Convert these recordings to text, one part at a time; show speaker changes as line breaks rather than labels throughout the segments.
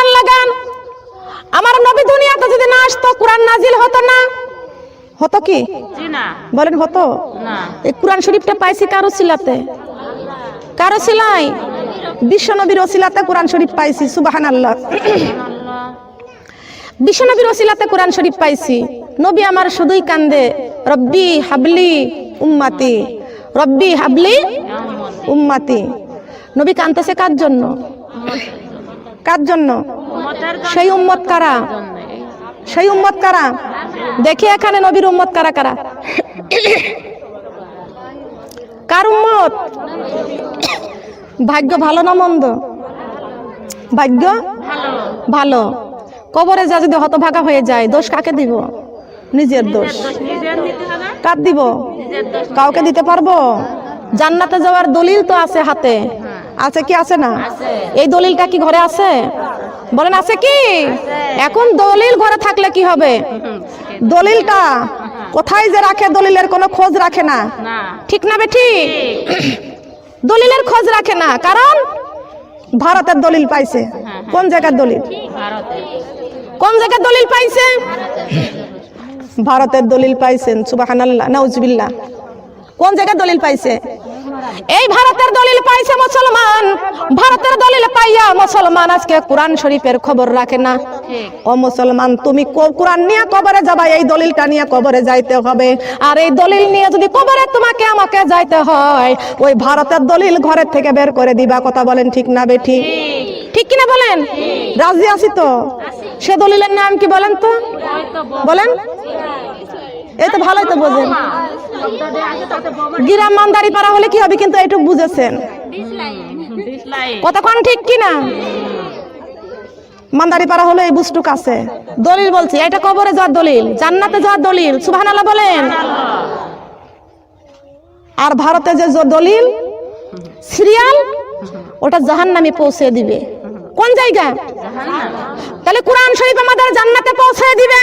কান লাগান। আমার নবী দুনিয়াতে যদি না আসতো কোরআন নাজিল হতো না। হতো কি?
জি না।
বলেন হতো?
না।
এই কোরআন শরীফটা পাইছি কারও সিলাতে? কারও সিলাই? বিশ্ব নবীর ওসিলাতে কোরআন শরীফ পাইছি সুবাহান আল্লাহ বিশ্ব নবীর ওসিলাতে কোরআন শরীফ পাইছি। নবী আমার শুধুই কান্দে রব্বি হাবলি উম্মাতি রব্বি হাবলি উম্মাতি। নবী কান্দতেছে কার জন্য? কার জন্য? সেই উম্মত কারা? সেই উম্মত কারা? দেখি এখানে নবীর উম্মত কারা কারা। কার উম্মত? ভাগ্য ভালো না মন্দ? ভাগ্য
ভালো।
কবরে যা যদি হতভাগা হয়ে যায়, দোষ কাকে দিব? নিজের দোষ। কার দিব? কাউকে দিতে পারব? জান্নাতে যাওয়ার দলিল তো আছে হাতে। আছে কি আছে না? এই দলিলটা কি ঘরে আছে? বলেন আছে কি? এখন দলিল ঘরে থাকলে কি হবে? দলিলটা কোথায় যে রাখে দলিলের কোনো খোঁজ রাখে না। ঠিক না বেঠি? দলিলের খোঁজ রাখে না কারণ ভারতের দলিল পাইছে। কোন জায়গার দলিল? কোন জায়গার দলিল পাইছে? ভারতের দলিল পাইছেন নাউজবিল্লাহ। কোন জায়গায় দলিল পাইছে? এই ভারতের দলিল পাইছে মুসলমান। ভারতের দলিল পাইয়া মুসলমান আজকে কোরআন শরীফের খবর রাখে না। ও মুসলমান, তুমি কোরআন নিয়ে কবরে যাবা, এই দলিলটা নিয়ে কবরে যাইতে হবে। আর এই দলিল নিয়ে যদি কবরে তোমাকে, আমাকে যাইতে হয়, ওই ভারতের দলিল ঘরের থেকে বের করে দিবা, কথা বলেন ঠিক না বেঠি? ঠিক কিনা বলেন? রাজি আছি তো? সে দলিলের নাম কি বলেন তো? বলেন? এই তো ভালোই তো বোঝেন। গিরাম মান্দারি পাড়া হলে কি হবে কিন্তু এইটুকু বুঝেছেন। কতক্ষণ ঠিক কিনা? মান্দারি পাড়া হলে এই বুঝটুক আছে। দলিল বলছি, এটা কবরে যাওয়ার দলিল, জান্নাতে যাওয়ার দলিল, সুবহানাল্লাহ বলেন। আর ভারতে যে দলিল, সিরিয়াল, ওটা জাহান্নামে পৌঁছে দিবে। কোন জায়গা? তাহলে কোরআন শরীফ আমাদের জান্নাতে পৌঁছে দিবে।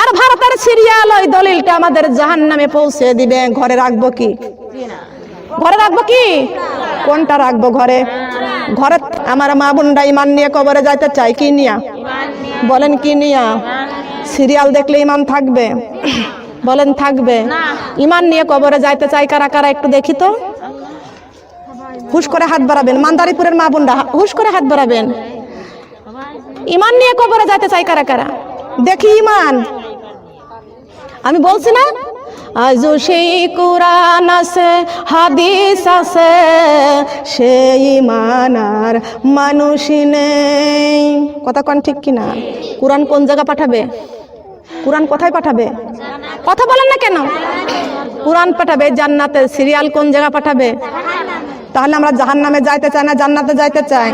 আর ভারতের সিরিয়াল ওই দলিলটা আমাদের জাহান্নামে পৌঁছে দিবে। ঘরে রাখব কি? ঘরে রাখব কি? কোনটা রাখব ঘরে? ঘরে আমার মা বোনরা ইমান নিয়ে কবরে যাইতে চাই কি নিয়া? বলেন কি নিয়া? সিরিয়াল দেখলে ইমান থাকবে? বলেন থাকবে। ইমান নিয়ে কবরে যাইতে চাই কারা কারা একটু দেখি তো। হুশ করে হাত বাড়াবেন। মান্দারিপুরের মা বোনরা, হুশ করে হাত বাড়াবেন। ইমান নিয়ে কবরে যাইতে চাই কারা কারা? দেখি ইমান আমি বলছি না আজও সেই কোরআন আছে, হাদিস আছে সেই ইমান আর মানুষই নেই। কথা কন ঠিক কিনা? কোরআন কোন জায়গা পাঠাবে? কোরআন কোথায় পাঠাবে? কথা বলেন না কেন? কোরআন পাঠাবে জান্নাতে, সিরিয়াল কোন জায়গা পাঠাবে? তাহলে আমরা জাহান নামে যাইতে চাই না জান্নাতে যাইতে চাই?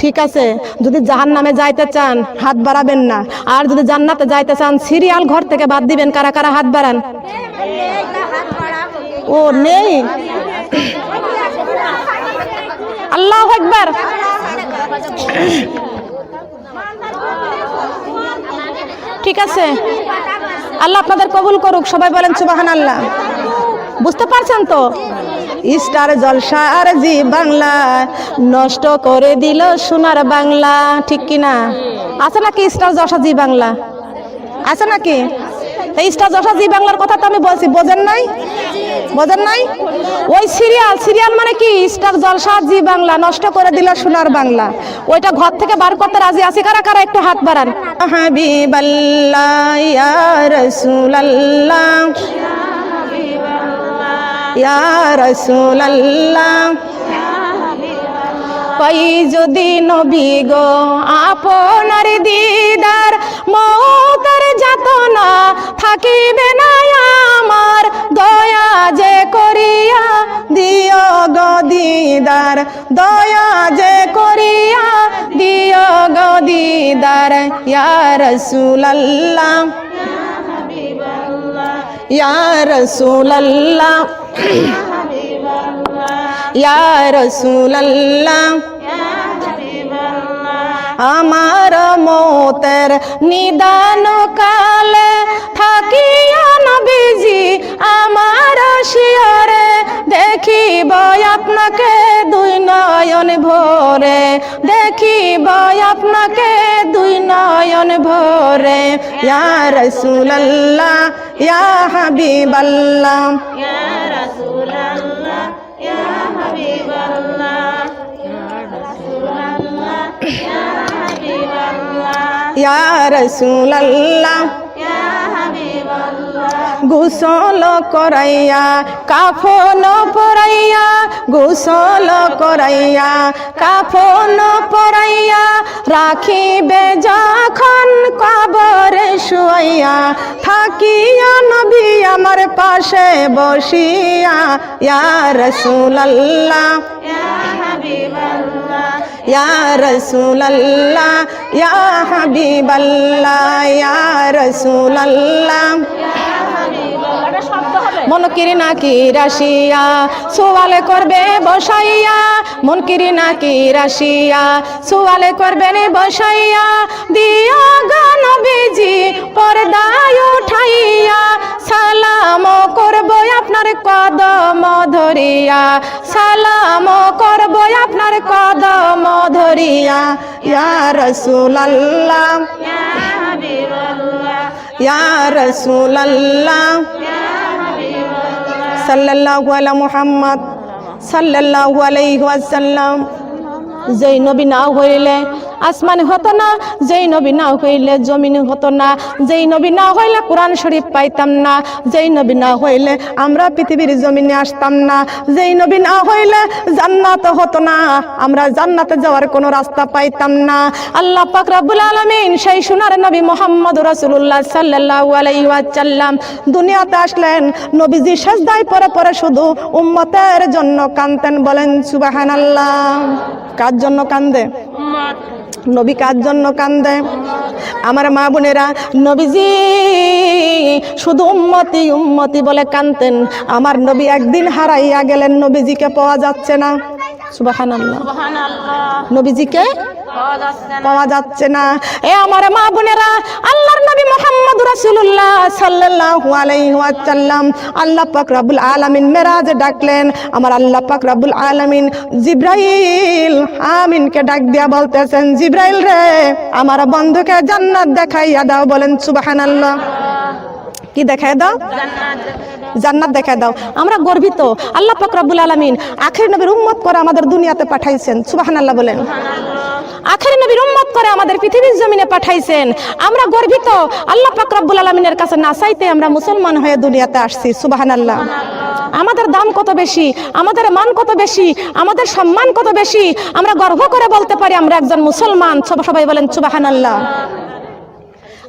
ঠিক আছে, যদি জাহান নামে যাইতে চান, হাত বাড়াবেন না। আর যদি জান্নাতে যাইতে চান, সিরিয়াল ঘর থেকে বাদ দিবেন, কারা কারা হাত বাড়ান? ও, নেই। আল্লাহ একবার ঠিক আছে। আল্লাহ আপনাদের কবুল করুক, সবাই বলেন সুবাহান আল্লাহ বুঝতে পারছেন তো? স্টার জলসা আর জি বাংলা, নষ্ট করে দিল সোনার বাংলা, ঠিক কিনা আছে নাকি স্টার জলসা জি বাংলা? আছে নাকি? স্টার জলসা জি বাংলার কথা তো আমি বলছি, বোঝেন নাই? বোঝেন নাই? ওই সিরিয়াল সিরিয়াল মানে কি? স্টার জলসা জি বাংলা, নষ্ট করে দিল সোনার বাংলা। ওইটা ঘর থেকে বার করতে রাজি আছি? কারা কারা একটু হাত বাড়ান। হাবিবাল্লাহ, ইয়া রাসূলুল্লাহ। ইয়া রাসূলুল্লাহ। পাই যদি নবী গো, আপনার দিদার মৌতের যাতনা থাকিবে না আমার দয়া যে করিয়া, দিও গো দিদার, দয়া যে করিয়া, দিও গো দিদার, ইয়া রাসূলুল্লাহ। ইয়া রাসূলুল্লাহ। ইয়া রাসূলুল্লাহ। আমার মতের নিদান কালে থাকিয়া নবীজি আমার শিয়রে দেখিব আপনাকে দুই নয়ন ভরে। দেখিব আপনাকে দুই নয়ন ভরে। ইয়া রাসূলুল্লাহ, ইয়া হাবিবাল্লাহ।
ইয়া রাসূলুল্লাহ, ইয়া হাবিবাল্লাহ। ইয়া রাসূলুল্লাহ, ইয়া হাবিবাল্লাহ।
ইয়া রাসূলুল্লাহ
ইয়া হাবিবাল্লাহ
গোসল করাইয়া কাফন পরাইয়া গোসল করাইয়া কাফন পরাইয়া রাখিবে যখন কবরে শুয়াইয়া থাকিয়া নবী আমার পাশে বসিয়া ইয়া রাসূলুল্লাহ
ইয়া হাবিবাল্লাহ
ইয়া হাবিবাল্লাহ রাসূলুল্লাহ। মন কিরি নাকি রাশিয়া? সোয়ালে করবে বসাইয়া। মন কিরি নাকি রাশিয়া? সোয়ালে করবে রে বসাইয়া। দিয়া গান বেজি পর্দায় উঠাইয়া। সালাম করব আপনার কদম ধরিয়া। সালাম করব আপনার কদম ধরিয়া। ইয়া রাসূলুল্লাহ।
হাবিবাল্লাহ।
ইয়া রাসূলুল্লাহ। সাল্লাল্লাহু আলা মুহাম্মদ সাল্লাল্লাহু আলাইহি ওয়াসাল্লাম যেই নবী না হইলে আসমান হতো না, যেই নবী না হইলে জমিন হতো না, যেই নবী না হইলে কোরআন শরীফ পাইতাম না, যেই নবী না হইলে আমরা পৃথিবীর জমিনে আসতাম না, যেই নবী না হইলে জান্নাত হতো না, আমরা জান্নাতে যাওয়ার কোনো রাস্তা পাইতাম না। আল্লাহ পাক রাব্বুল আলামিন সেই সোনার নবী মোহাম্মদ রাসূলুল্লাহ সাল্লাল্লাহু আলাইহি ওয়াসাল্লাম দুনিয়াতে আসলেন, নবীজি সাজদায় পরে পরে শুধু উম্মতের জন্য কানতেন বলেন সুবহানাল্লাহ। কার জন্য কান্দে? নবী কার জন্য কান্দে? আমার মা বোনেরা, নবীজি, শুধু উম্মতি উম্মতি বলে কানতেন। আমার নবী একদিন হারাইয়া গেলেন, নবীজিকে পাওয়া যাচ্ছে না। সুবহানাল্লাহ। নবীজিকে
পাওয়া যাচ্ছে না।
পাওয়া যাচ্ছে না এ আমার মা বোনেরা আল্লাহর নবী মুহাম্মদ রাসূলুল্লাহ সাল্লাল্লাহু আলাইহি ওয়াসাল্লাম আল্লাহ পাক রব্বুল আলামিন মেরাজে ডাকলেন। আমার আল্লাহ পাক রব্বুল আলামিন জিব্রাইল আমিনকে ডাক দিয়া বলতেছেন জিব্রাইল রে আমার বন্ধুকে জান্নাত দেখাইয়া দাও। বলেন সুবহানাল্লাহ। কি দেখাই দাও?
জান্নাত
জান্নাত দেখায় দাও। আমরা গর্বিত। আল্লাহ পাক রব্বুল আলামিন আখির নবীর উম্মত করে আমাদের দুনিয়াতে পাঠাইছেন। সুবহানাল্লাহ বলেন। আখেরি নবীর উম্মত করে আমাদের পৃথিবীর জমিনে পাঠাইছেন। আমরা গর্বিত। আল্লাহ পাক রব্বুল আলামিনের কাছে না চাইতে আমরা মুসলমান হয়ে দুনিয়াতে আসছি। সুবহানাল্লাহ। আমাদের দাম কত বেশি? আমাদের মান কত বেশি? আমাদের সম্মান কত বেশি? আমরা গর্ব করে বলতে পারি আমরা একজন মুসলমান। সব- সবাই বলেন সুবাহান আল্লাহ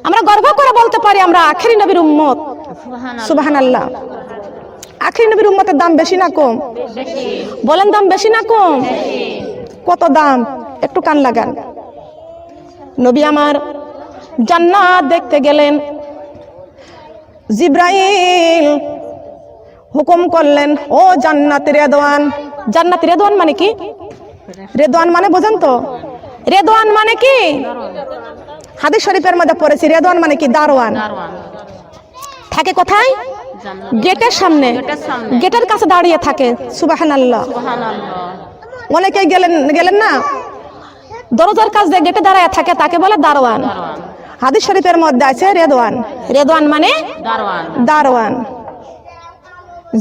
আমরা গর্ব করে বলতে পারি আমরা আখেরি নবীর উম্মত।
সুবহানাল্লাহ।
সুবহানাল্লাহ। আখেরি নবীর উম্মতের দাম বেশি না কম? বলেন দাম বেশি না কম? কত দাম? একটু কান লাগান। নবী আমার জান্নাত দেখতে গেলেন। জিব্রাইল হুকুম করলেন, ও জান্নাত রেদওয়ান। জান্নাত রেদওয়ান মানে কি? রেদওয়ান মানে বোঝেন তো। রেদওয়ান মানে কি? হাদিস শরীফের মধ্যে পড়েছি, রেদওয়ান মানে কি? দারওয়ান থাকে কোথায়? গেটের সামনে।
গেটের
কাছে দাঁড়িয়ে থাকে। সুবাহানাল্লাহ।
সুবহানাল্লাহ।
অনেকেই গেলেন গেলেন না? দরজার কাছ দিয়ে গেটে দাঁড়ায় থাকে তাকে বলে দারোয়ান। হাদিস শরীফের মধ্যে আছে রেদওয়ান। রেদওয়ান মানে দারোয়ান।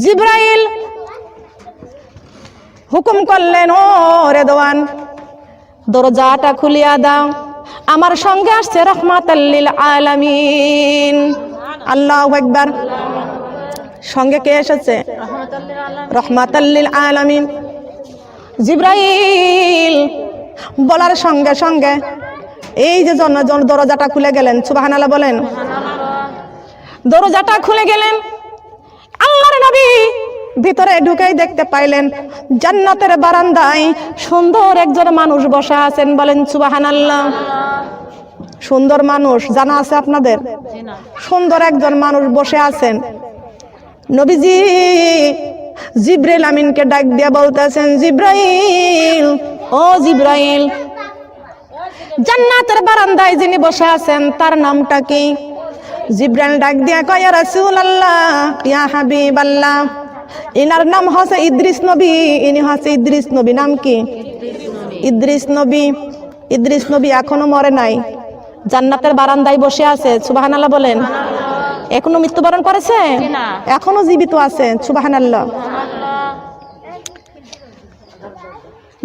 জিব্রাইল হুকুম করলেন ও রেদওয়ান দরজাটা খুলিয়া দাও। আমার সঙ্গে আসছে রহমাতাল্লিল আলামিন। আল্লাহ একবার সঙ্গে কে এসেছে?
রহমাতুল্লাহ আলামিন
জিব্রাইল, বলার সঙ্গে সঙ্গে এই যে জন জন দরজাটা খুলে গেলেন, সুবহানাল্লাহ বলেন। দরজাটা খুলে গেলেন, আল্লাহর নবী ভিতরে ঢুকেই দেখতে পাইলেন, জান্নাতের বারান্দায় সুন্দর একজন মানুষ বসা আছেন বলেন, সুবহানাল্লাহ। সুন্দর মানুষ জানা আছে আপনাদের? সুন্দর একজন মানুষ বসে আছেন। নবীজি জিব্রাইল আমিনকে ডাক দিয়া বলতেছেন জিব্রাইল ও জিব্রাইল জান্নাতের বারান্দায় যিনি বসে আছেন তার নামটা কি? জিব্রাইল ডাক দিয়া কয় রাসূলুল্লাহ ইয়া হাবিবাল্লাহ ইনার নাম হচ্ছে ইদ্রিস নবী ইনি হচ্ছে ইদ্রিস নবী নাম কি? ইদ্রিস নবী ইদ্রিস নবী এখনও মরে নাই। জান্নাতের বারান্দায় বসে আছে সুবাহানাল্লাহ বলেন। এখনও মৃত্যুবরণ করেছে? এখনও জীবিত আছে সুবাহানাল্লাহ।
আল্লাহ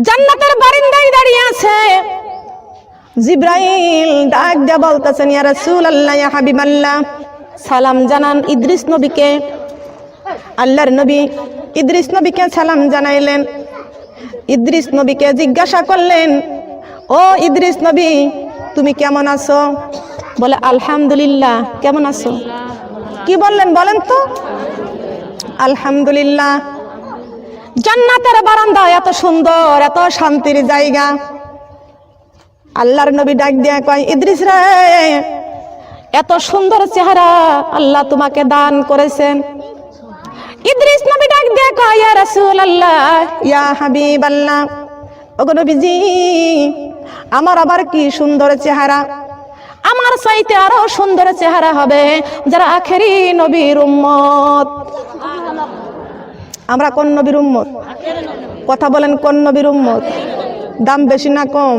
জান্নাতের বারান্দায় দাঁড়িয়ে আছে। জিব্রাইল ডাক দিয়া বলতেছেন ইয়া রাসূলুল্লাহ ইয়া হাবিবাল্লাহ। সালাম জানান ইদ্রিস নবীকে। আল্লাহর নবী ইদ্রিস নবীকে সালাম জানাইলেন। ইদ্রিস নবীকে জিজ্ঞাসা করলেন ও ইদ্রিস নবী তুমি কেমন আছো? বলে, আলহামদুলিল্লাহ। কেমন আছো? কি বললেন বলেন তো? আলহামদুলিল্লাহ। জান্নাতের বারান্দা, এত সুন্দর, এত শান্তির জায়গা। আল্লাহর নবী ডাক দিয়া কয়, ইদ্রিস রে, এত সুন্দর চেহারা আল্লাহ তোমাকে দান করেছেন। ইদ্রিস নবী ডাক দিয়া কয়, ইয়া রাসূলুল্লাহ। ইয়া হাবিবাল্লাহ। ওগো নবীজি আমার আবার কি সুন্দর চেহারা? আমার চাইতে আরও সুন্দর চেহারা হবে যারা আখেরি নবীর উম্মত। আমরা কোন নবীর উম্মত? কথা বলেন কোন নবীর উম্মত? দাম বেশি না কম?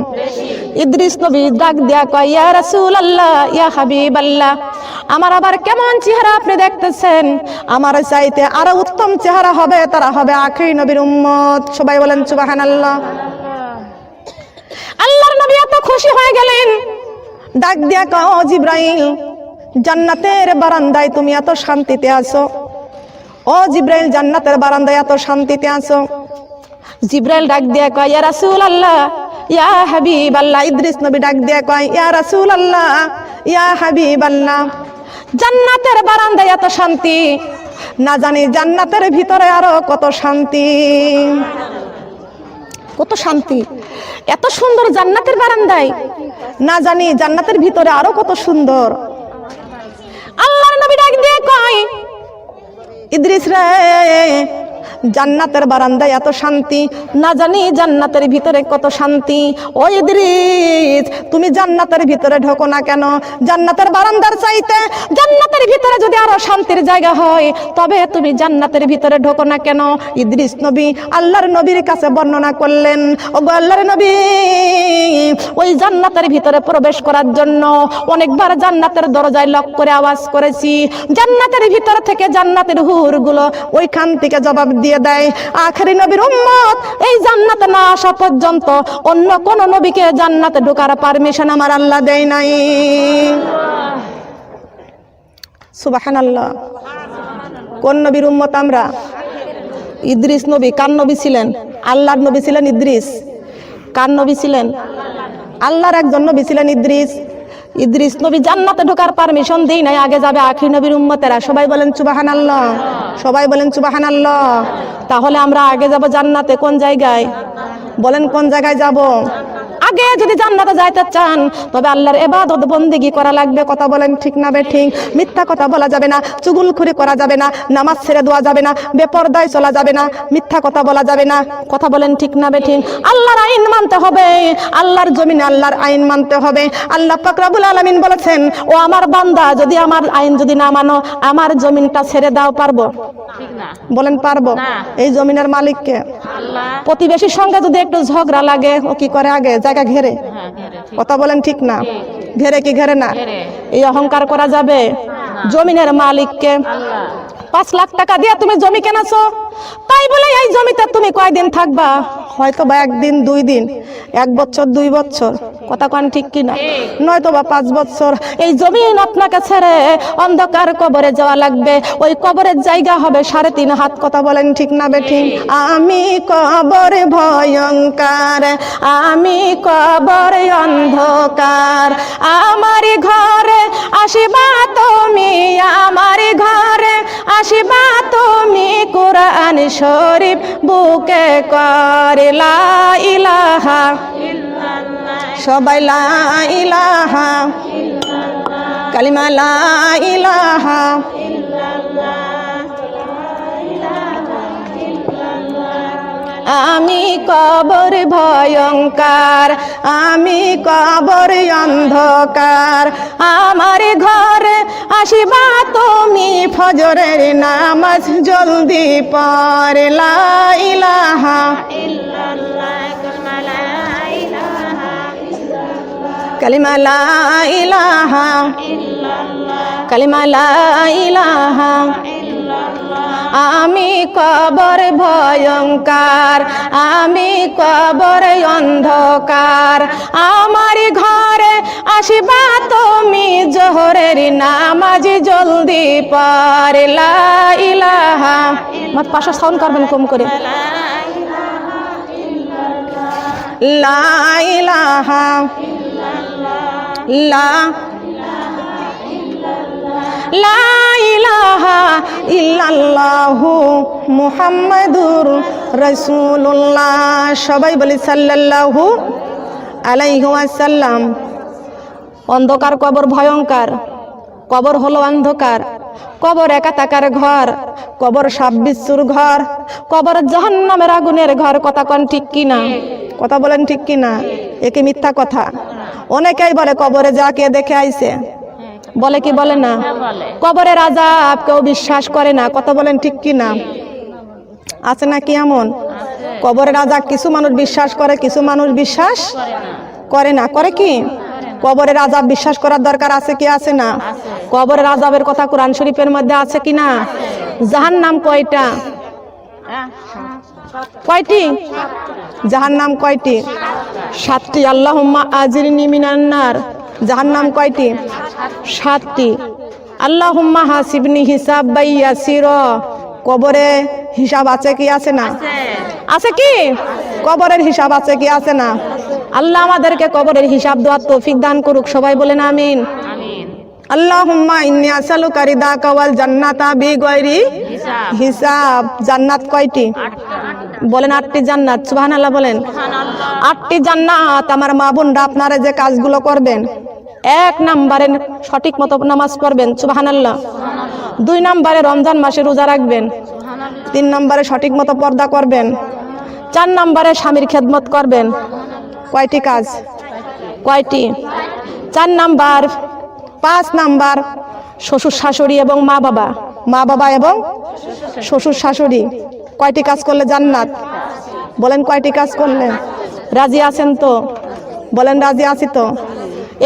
ইদ্রিস নবী ডাক দিয়া কয়, ইয়া রাসূলুল্লাহ, ইয়া হাবিবাল্লাহ, আমার আবার কেমন চেহারা আপনি দেখতেছেন? আমার চাইতে আরও উত্তম চেহারা হবে, তারা হবে আখেরি নবীর উম্মত। সবাই বলেন সুবহানাল্লাহ। খুশি হয়ে গেলেন। ডাক দিয়া কয় ও জিব্রাইল, জান্নাতের বারান্দায় তুমি এত শান্তিতে আছো। ও জিব্রাইল, জান্নাতের বারান্দায় এত শান্তিতে আছো। জিব্রাইল ডাক দিয়া কয়, ইয়া রাসূল আল্লাহ ইয়া হাবিবাল্লাহ। ইদ্রিস নবী ডাক দিয়া কয়, ইয়া রাসূল আল্লাহ ইয়া হাবিবাল্লাহ, জান্নাতের বারান্দায় এত শান্তি। না জানি জান্নাতের ভিতরে আরও কত শান্তি। কত শান্তি। এত সুন্দর জান্নাতের বারান্দায়। না জানি জান্নাতের ভিতরে আরও কত সুন্দর। আল্লাহর নবী ডাক দিয়ে কয়, ইদ্রিস রে জান্নাতের বারান্দায় এত শান্তি। না জানি জান্নাতের ভিতরে কত শান্তি। ও ইদ্রিস, তুমি জান্নাতের ভিতরে ঢোকো না কেন? জান্নাতের বারান্দার চাইতে জান্নাতের ভিতরে যদি আরও শান্তির জায়গা হয়, তবে তুমি জান্নাতের ভিতরে ঢোকো না কেন? ইদ্রিস নবী আল্লাহর নবীর কাছে বর্ণনা করলেন ও আল্লাহর নবী, ওই জান্নাতের ভিতরে প্রবেশ করার জন্য অনেকবার জান্নাতের দরজায় লক করে আওয়াজ করেছি। জান্নাতের ভিতর থেকে জান্নাতের হুরগুলো ওইখান থেকে জবাব দিয়ে দেয় আখেরি নবীর উম্মত, এই জান্নাতে না আসা পর্যন্ত অন্য কোন নবীকে জান্নাতে ঢোকার পারমিশন আমার আল্লাহ দেয় নাই। সুবহানাল্লাহ। কোন নবীর উম্মত আমরা? ইদ্রিস নবী, কার নবী ছিলেন? আল্লাহর নবী ছিলেন ইদ্রিস। কার নবী ছিলেন? আল্লাহর একজন নবী ছিলেন ইদ্রিস। ইদ্রিস নবী জান্নাতে ঢোকার পারমিশন দেই নাই, আগে যাবে আখি নবীর উম্মতেরা। সবাই বলেন চুবাহান আল্লাহ সবাই বলেন চুবাহান আল্লাহ তাহলে আমরা আগে যাব জান্নাতে কোন জায়গায়? বলেন, কোন জায়গায় যাব? আগে যদি জান্নাতে যাইতে চান তবে আল্লাহর এবাদত বন্দিগি করা লাগবে। কথা বলেন ঠিক না ঠিক? মিথ্যা কথা বলা যাবে না চুগুলখুরি করা যাবে না নামাজ ছেড়ে দেওয়া যাবে না বেপরদায় চলা যাবে না মিথ্যা কথা বলা যাবে না। কথা বলেন ঠিক না ঠিক? আল্লাহর আইন মানতে হবে আল্লাহর জমিনে আল্লাহর আইন মানতে হবে। আল্লাহ ফাকরাবুল আলামিন বলেছেন ও আমার বান্দা যদি আমার আইন যদি না মানো আমার জমিনটা ছেড়ে দাও পারব? বলেন পারব? এই জমিনের মালিককে প্রতিবেশীর সঙ্গে যদি একটু ঝগড়া লাগে ও কি করে আগে? জায়গা ঘেরে?
হ্যাঁ ঘেরে
কথা বলেন ঠিক না। ঘেরে কি ঘেরে না? এই অহংকার করা যাবে? জমিনের মালিককে? পাঁচ লাখ টাকা দিয়ে তুমি জমি কেনাছো? তাই বলে এই জমিতে তুমি কয়দিন থাকবা? হয়তো বা একদিন দুই দিন এক বছর দুই বছর। কথা কন ঠিক কিনা? নয়তো বা পাঁচ বছর। এই জমিন আপনাকে ছেড়ে অন্ধকার কবরে যাওয়া লাগবে। ওই কবরের জায়গা হবে সাড়ে তিন হাত। কথা বলেন ঠিক না বেঠিক আমি কবর ভয়ঙ্কার আমি কবর অন্ধকার। আমার ঘরে আসিবা তুমি আমার ঘরে আসিবা তুমি। কোরআন শরীফ বুকে করে লা ইলাহা সবাই লা ইলাহা কালিমা লা ইলাহা আমি কবর ভয়ঙ্কর, আমি কবর অন্ধকার। আমার ঘরে আসিবা তুমি ফজরের নামাজ জলদি পর লা ইলাহা কালিমা লা ইলাহা কালিমা লা ইলাহা আমি কবর ভয়ঙ্কর, আমি কবর অন্ধকার। আমার ঘরে আসিবা তুমি জোহরের নামাজ জলদি পর লা ইলাহা মত পাশে সাউন্ড করবেন কম করে। লা সবাই বলি সাল্লাল্লাহু আলাইহি ওয়াসাল্লাম। অন্ধকার কবর ভয়ঙ্কর। কবর হলো অন্ধকার। কবর একা তাকার ঘর। কবর সাপ বিচ্ছুর ঘর। কবর জাহান্নামের আগুনের ঘর। কথা কন ঠিক কিনা? কথা বলেন ঠিক কিনা? একে মিথ্যা কথা? অনেকেই বলে কবরে যাকে দেখে আইছে। বলে কি বলে না?
বলে।
কবরের আজাব কেউ বিশ্বাস করে না। কথা বলেন ঠিক কি না? আছে না কি এমন কবরের আজাব কিছু মানুষ বিশ্বাস করে কিছু মানুষ বিশ্বাস
করে না।
করে কি? কবরের আজাব বিশ্বাস করার দরকার আছে কি আছে না? কবরের আজাবের কথা কোরআন শরীফের মধ্যে আছে কি না? জাহান নাম কয়টা?
হ্যাঁ,
কয়টি? যাহার নাম কয়টি? সাতটি। আল্লাহ আজির নিমিনান্নার যাহার নাম কয়টি? সাতটি। আল্লাহ হাসিবনি হিসাব বাইয়া সির। কবরে হিসাব আছে কি আছে না? আছে কি? কবরের হিসাব আছে কি আছে না? আল্লাহ আমাদেরকে কবরের হিসাব দেওয়ার তৌফিক দান করুক। সবাই বলেন আমিন।
আমিন।
আল্লাহুম্মা ইন্নি আসআলুকা রিদাকা ওয়াল জান্নাতা বিগয়রি
হিসাব।
হিসাব। জান্নাত কয়টি? বলেন আটটি জান্নাত সুবহানাল্লাহ বলেন। আটটি জান্নাত আমার মা বোনরা আপনারা যে কাজগুলো করবেন এক নাম্বারে সঠিক মতো নামাজ পড়বেন সুবহানাল্লাহ। দুই নাম্বারে রমজান মাসে রোজা রাখবেন তিন নম্বরে সঠিক মতো পর্দা করবেন চার নাম্বারে স্বামীর খেদমত করবেন। কয়টি কাজ? কয়টি? চার নাম্বার পাঁচ নাম্বার শ্বশুর শাশুড়ি এবং মা বাবা। মা বাবা এবং শ্বশুর শাশুড়ি। কয়টি কাজ করলে জান্নাত? বলেন কয়টি কাজ করলে? রাজি আছেন তো? বলেন রাজি আছি তো?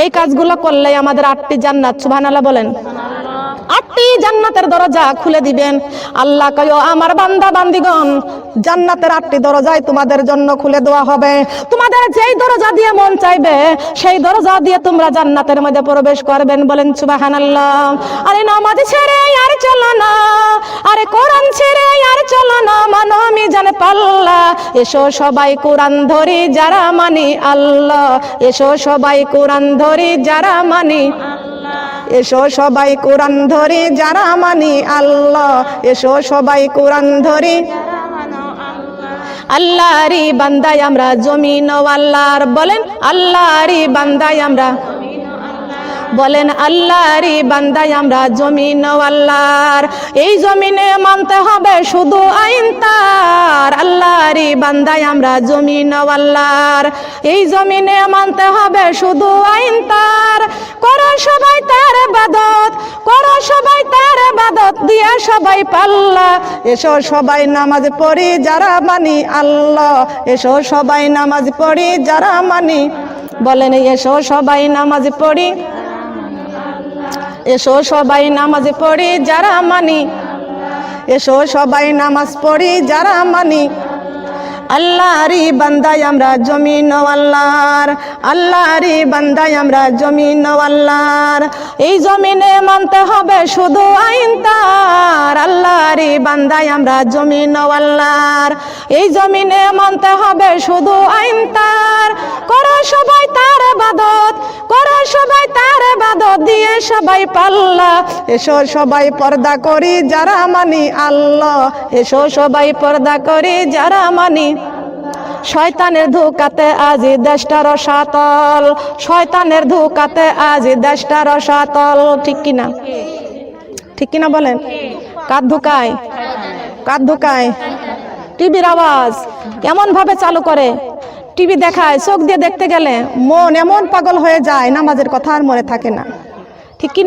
এই কাজগুলো করলে আমাদের আটটি জান্নাত, সুবহানাল্লাহ বলেন। আটটি জান্নাতের দরজা খুলে দিবেন। আল্লাহ কয় আমার বান্দা, বান্দিগণ, জান্নাতের আটটি দরজায় তোমাদের জন্য খুলে দেওয়া হবে। তোমাদের যেই দরজা দিয়ে মন চাইবে, সেই দরজা দিয়ে তোমরা জান্নাতের মধ্যে প্রবেশ করবেন বলেন সুবাহান আল্লাহ আরে নামাজ ছেড়ে আর চলো না, আরে কোরআন ছেড়ে আর চলো না, মানো আমি জানে পাল্লা। এসো সবাই কোরআন ধরি যারা মানি আল্লাহ। এসো সবাই কোরআন ধরি যারা মানি এসো সবাই কোরআন ধরে, যারা মানি আল্লাহ। এসো সবাই কোরআন ধরি। আল্লাহরি বান্দাই আমরা জমিন আল্লাহর বলেন, আল্লাহরি বান্দায় আমরা বলেন আল্লাহরি বান্দায় আমরা জমিন আল্লাহর। এই জমিনে মানতে হবে শুধু আইন তার। আল্লাহরি বান্দায় আমরা জমিন আল্লাহর। এই জমিনে মানতে হবে শুধু আইন তার। করো সবাই তার বাদত করো সবাই তার বাদত দিয়ে সবাই পাল্লা। এসো সবাই নামাজ পড়ি যারা মানি আল্লাহ। এসো সবাই নামাজ পড়ি যারা মানি বলেন, এসো সবাই নামাজ পড়ি এসো সবাই নামাজ পড়ি যারা মানি। এসো সবাই নামাজ পড়ি যারা মানি। আল্লাহরি বান্দায় আমরা জমিন আল্লাহর। আল্লাহরি বান্দায় আমরা জমিন আল্লাহর। এই জমিনে মানতে হবে শুধু আইন তার। আল্লাহরি বান্দায় আমরা জমিন আল্লাহর। এই জমিনে মানতে হবে শুধু আইন তার। করো সবাই তার বাদত করো সবাই তার বাদত দিয়ে সবাই পাল্লা। এসো সবাই পর্দা করি যারা মানি আল্লাহ। এসো সবাই পর্দা করি যারা মানি শয়তানের ধোকাতে আজি দেশটা রসাতল শয়তানের ধোকাতে আজি দেশটা রসাতল ঠিক কিনা? ঠিক কিনা বলেন? কার ধোকায়? কার ধোকায়? টিভির আওয়াজ কেমন ভাবে চালু করে? টিভি দেখায়, চোখ দিয়ে দেখতে গেলে মন এমন পাগল হয়ে যায়, নামাজের কথা আর মনে থাকে না। ঠিক কি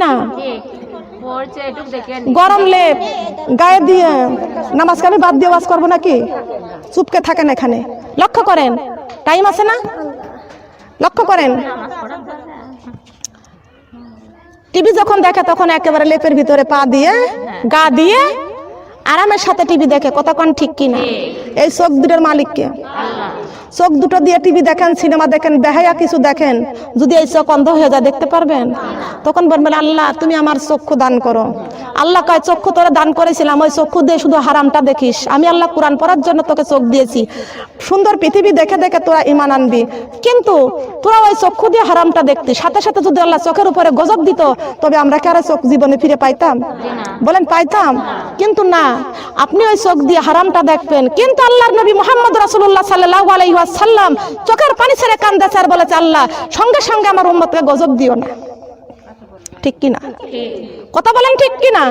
গরম লেপ গায়ে দিয়ে নামাজকে আমি বাদ দিয়ে ওয়াজ করব নাকি? চুপকে থাকেন এখানে। লক্ষ্য করেন টাইম আছে না? লক্ষ্য করেন। টিভি যখন দেখে তখন একেবারে লেপের ভিতরে পা দিয়ে গা দিয়ে আরামের সাথে টিভি দেখে কতক্ষণ ঠিক কি না এই চোখ দুটোর মালিককে। চোখ দুটো দিয়ে টিভি দেখেন, সিনেমা দেখেন, বেহায়া কিছু দেখেন, যদি এই চোখ অন্ধ হয়ে যায়, দেখতে পারবেন? তখন বলবেন, আল্লাহ, তুমি আমার চক্ষু দান করো। আল্লাহ কয়, চক্ষু তোরা দান করেছিলাম, ওই চক্ষু দিয়ে শুধু হারামটা দেখিস। আমি আল্লাহ কোরআন পড়ার জন্য তোকে চোখ দিয়েছি। সুন্দর পৃথিবী দেখে দেখে তোরা ইমান আনবি। কিন্তু তোরা ওই চক্ষু দিয়ে হারামটা দেখতি সাথে সাথে যদি আল্লাহ চোখের উপরে গজব দিত, তবে আমরা কি আর চোখ জীবনে ফিরে পাইতাম? বলেন, পাইতাম। কিন্তু না, আপনি ওই চোখ দিয়ে হারামটা দেখবেন। কিন্তু আল্লাহর নবী মোহাম্মদ রাসূলুল্লাহ সাল্লাল্লাহু আলাইহি ওয়াসাল্লাম, চোখের পানি ছেড়ে কান্দেছে আর বলেছে, আল্লাহ, সঙ্গে সঙ্গে আমার উম্মতকে গজব দিও না। ঠিক কিনা? কথা বলেন ঠিক কিনা?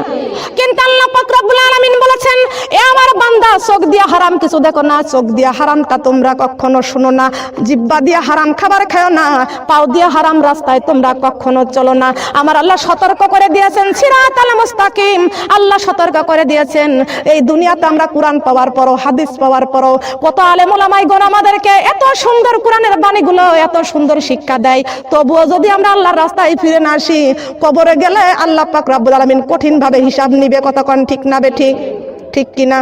কিন্তু আল্লাহ পাক রব্বুল আলামিন বলেছেন এ আমার বান্দা চোখ দিয়ে হারাম কিছু দেখো না চোখ দিয়ে হারামটা তোমরা কখনো শুনো না জিব্বা দিয়ে হারাম খাবার খাও না পাও দিয়ে হারাম রাস্তায় তোমরা কখনো চলো না। আমার আল্লাহ সতর্ক করে দিয়েছেন সিরাতাল মুস্তাকিম। আল্লাহ সতর্ক করে দিয়েছেন এই দুনিয়াতে আমরা কোরআন পাওয়ার পরও হাদিস পাওয়ার পরও কত আলেম ওলামাই গণ আমাদেরকে এত সুন্দর কোরআনের বাণীগুলো এত সুন্দর শিক্ষা দেয়। তবুও যদি আমরা আল্লাহর রাস্তায় ফিরে না আসি কবরে গেলে আল্লাহ পাক রাব্বুল আলামিন কঠিনভাবে হিসাব নিবে, কতক্ষণ ঠিক না বে ঠিক ঠিক কিনা?